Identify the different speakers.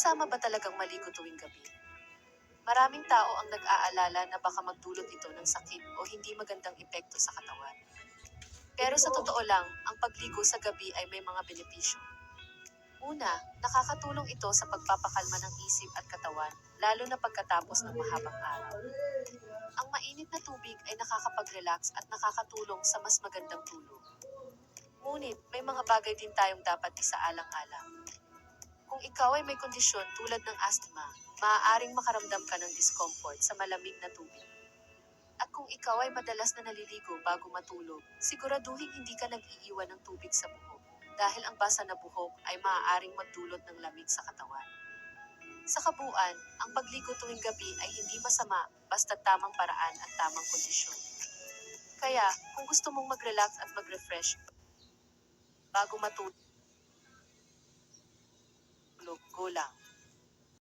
Speaker 1: Masama ba talagang maligo tuwing gabi? Maraming tao ang nag-aalala na baka magdulot ito ng sakit o hindi magandang epekto sa katawan. Pero sa totoo lang, ang pagligo sa gabi ay may mga benepisyo. Una, nakakatulong ito sa pagpapakalma ng isip at katawan, lalo na pagkatapos ng mahabang araw. Ang mainit na tubig ay nakakapag-relax at nakakatulong sa mas magandang tulog. Ngunit, may mga bagay din tayong dapat isaalang-alang. Kung ikaw ay may kondisyon tulad ng asthma, maaaring makaramdam ka ng discomfort sa malamig na tubig. At kung ikaw ay madalas na naliligo bago matulog, siguraduhin hindi ka nag-iiwan ng tubig sa buhok dahil ang basa na buhok ay maaaring magdulot ng lamig sa katawan. Sa kabuuan, ang pagligo tuwing gabi ay hindi masama basta tamang paraan at tamang kondisyon. Kaya, kung gusto mong mag-relax at mag-refresh bago matulog, lang.